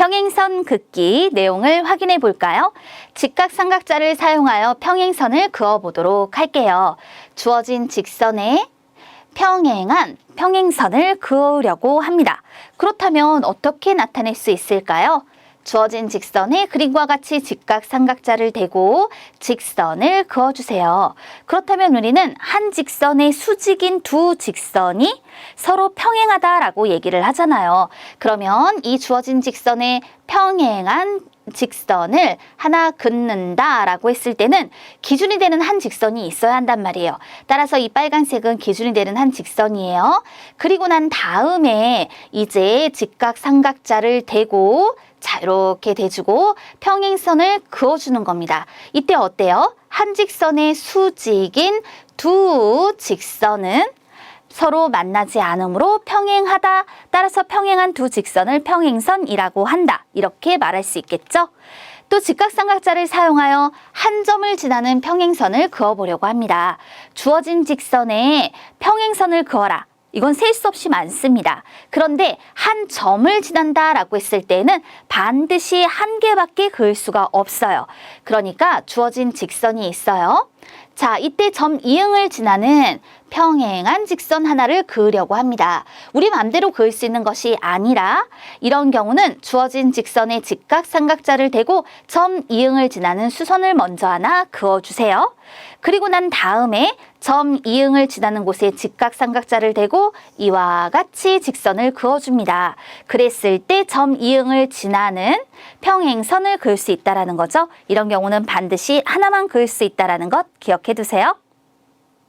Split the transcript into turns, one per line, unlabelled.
평행선 긋기 내용을 확인해 볼까요? 직각삼각자를 사용하여 평행선을 그어보도록 할게요. 주어진 직선에 평행한 평행선을 그으려고 합니다. 그렇다면 어떻게 나타낼 수 있을까요? 주어진 직선에 그림과 같이 직각 삼각자를 대고 직선을 그어주세요. 그렇다면 우리는 한 직선의 수직인 두 직선이 서로 평행하다라고 얘기를 하잖아요. 그러면 이 주어진 직선에 평행한 직선을 하나 긋는다라고 했을 때는 기준이 되는 한 직선이 있어야 한단 말이에요. 따라서 이 빨간색은 기준이 되는 한 직선이에요. 그리고 난 다음에 이제 직각 삼각자를 대고 자, 이렇게 대주고 평행선을 그어주는 겁니다. 이때 어때요? 한 직선의 수직인 두 직선은 서로 만나지 않으므로 평행하다. 따라서 평행한 두 직선을 평행선이라고 한다. 이렇게 말할 수 있겠죠? 또 직각삼각자를 사용하여 한 점을 지나는 평행선을 그어보려고 합니다. 주어진 직선에 평행선을 그어라. 이건 셀 수 없이 많습니다. 그런데 한 점을 지난다 라고 했을 때는 반드시 한 개밖에 그을 수가 없어요. 그러니까 주어진 직선이 있어요. 자, 이때 점 이응을 지나는 평행한 직선 하나를 그으려고 합니다. 우리 맘대로 그을 수 있는 것이 아니라 이런 경우는 주어진 직선에 직각 삼각자를 대고 점 이응을 지나는 수선을 먼저 하나 그어주세요. 그리고 난 다음에 점 이응을 지나는 곳에 직각 삼각자를 대고 이와 같이 직선을 그어줍니다. 그랬을 때 점 이응을 지나는 평행선을 그을 수 있다라는 거죠. 이런 경우는 반드시 하나만 그을 수 있다라는 것 기억해 두세요.